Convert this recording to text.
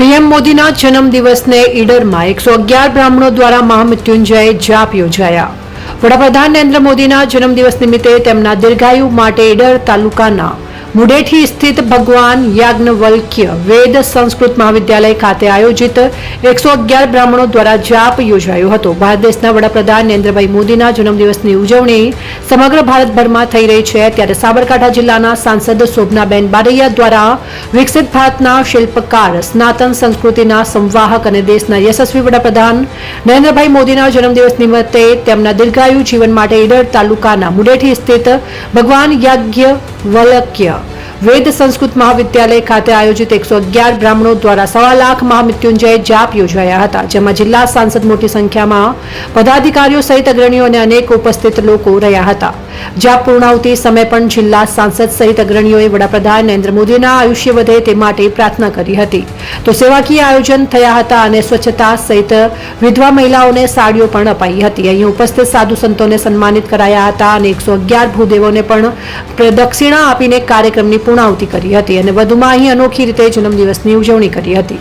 PM મોદીના જન્મદિવસને ઈડરમાં એકસો અગિયાર બ્રાહ્મણો દ્વારા મહામૃત્યુંજય જાપ યોજાયા. વડાપ્રધાન નરેન્દ્ર મોદીના જન્મદિવસ નિમિત્તે તેમના દીર્ઘાયુ માટે ઈડર તાલુકાના મુડેઠી સ્થિત ભગવાન યાજ્ઞવલ્ક્ય વેદ સંસ્કૃત મહાવિદ્યાલય ખાતે આયોજિત એકસો અગિયાર બ્રાહ્મણો દ્વારા જાપ યોજાયો હતો. ભારત દેશના વડાપ્રધાન નરેન્દ્રભાઈ મોદીના જન્મદિવસની ઉજવણી સમગ્ર ભારતભરમાં થઈ રહી છે. ત્યારે સાબરકાંઠા જિલ્લાના સાંસદ શોભનાબેન બારૈયા દ્વારા વિકસિત ભારતના શિલ્પકાર, સ્નાતન સંસ્કૃતિના સંવાહક અને દેશના યશસ્વી વડાપ્રધાન નરેન્દ્રભાઈ મોદીના જન્મદિવસ નિમિત્તે તેમના દીર્ઘાયુ જીવન માટે ઈડર તાલુકાના મુડેઠી સ્થિત ભગવાન યાજ્ઞ વલક્ય વેદ સંસ્કૃત મહાવિદ્યાલય ખાતે આયોજિત એકસો અગિયાર બ્રાહ્મણો દ્વારા સવા લાખ મહામૃત્યુંજય જાપ યોજાયા હતા, જેમાં જિલ્લા સાંસદ મોટી સંખ્યામાં પદાધિકારીઓ સહિત અગ્રણીઓ અને અનેક ઉપસ્થિત લોકો રહ્યા હતા. જાપ પૂર્ણાવતી સમય પણ જિલ્લા સાંસદ સહિત અગ્રણીઓએ વડાપ્રધાન નરેન્દ્ર મોદીના આયુષ્ય વધે તે માટે પ્રાર્થના કરી હતી. તો સેવાકીય આયોજન થયા હતા અને સ્વચ્છતા સહિત વિધવા મહિલાઓને સાડીઓ પણ અપાઈ હતી. અહીં ઉપસ્થિત સાધુ સંતોને સન્માનિત કરાયા હતા અને એકસો અગિયાર ભૂદેવોને પણ પ્રદક્ષિણા આપીને કાર્યક્રમની પૂર્ણાહુતિ કરી હતી અને વધુમાં અહીં અનોખી રીતે જન્મદિવસની ઉજવણી કરી હતી.